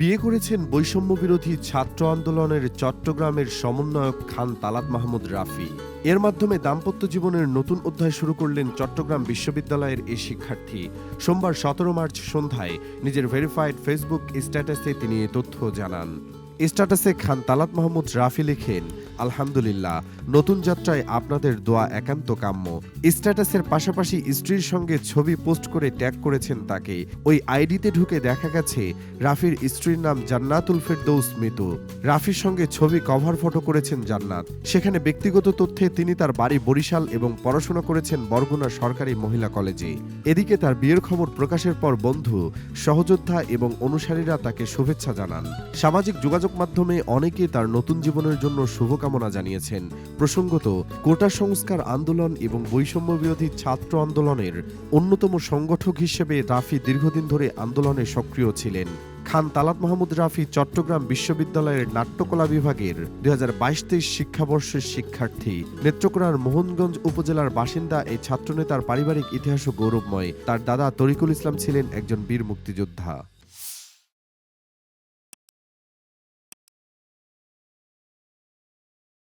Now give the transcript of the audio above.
বিয়ে করেছেন বৈষম্য বিরোধী ছাত্র আন্দোলনের চট্টগ্রামের সমন্বয়ক খান তালাত মাহমুদ রাফি। এর মাধ্যমে দাম্পত্য জীবনের নতুন অধ্যায় শুরু করলেন চট্টগ্রাম বিশ্ববিদ্যালয়ের এই শিক্ষার্থী। সোমবার সতেরো মার্চ সন্ধ্যায় নিজের ভেরিফাইড ফেসবুক স্ট্যাটাসে তিনি তথ্য জানান। স্ট্যাটাসে খান তালাত মাহমুদ রাফি লেখেন আলহামদুলিল্লাহ। নতুন যাত্রায় আপনাদের দোয়া একান্ত কাম্য। স্ট্যাটাসের পাশাপাশি স্ত্রীর সঙ্গে ছবি পোস্ট করে ট্যাগ করেছেন তাকে। ওই আইডিতে ঢুকে দেখা গেছে, রাফির স্ত্রীর নাম জান্নাতুল ফেরদৌস মৃত রাফির সঙ্গে ছবি কভার ফটো করেছেন জান্নাত। সেখানে ব্যক্তিগত তথ্যে তিনি তার বাড়ি বরিশাল এবং পড়াশোনা করেছেন বরগুনা সরকারি মহিলা কলেজে। এদিকে তার বিয়ের খবর প্রকাশের পর বন্ধু, সহযোদ্ধা এবং অনুসারীরা তাকে শুভেচ্ছা জানান। সামাজিক যোগাযোগ মাধ্যমে অনেকে তার নতুন জীবনের জন্য শুভকামনা জানিয়েছেন। প্রসঙ্গত, কোটা সংস্কার আন্দোলন এবং বৈষম্য বিরোধী ছাত্র আন্দোলনের অন্যতম সংগঠক হিসেবে রাফি দীর্ঘদিন ধরে আন্দোলনে সক্রিয় ছিলেন। খান তালাত মাহমুদ রাফি চট্টগ্রাম বিশ্ববিদ্যালয়ের নাট্যকলা বিভাগের দুই হাজার বাইশ তেইশ শিক্ষাবর্ষের শিক্ষার্থী। নেত্রকোনার মোহনগঞ্জ উপজেলার বাসিন্দা এই ছাত্রনেতার পারিবারিক ইতিহাসও গৌরবময়। তার দাদা তরিকুল ইসলাম ছিলেন একজন বীর মুক্তিযোদ্ধা।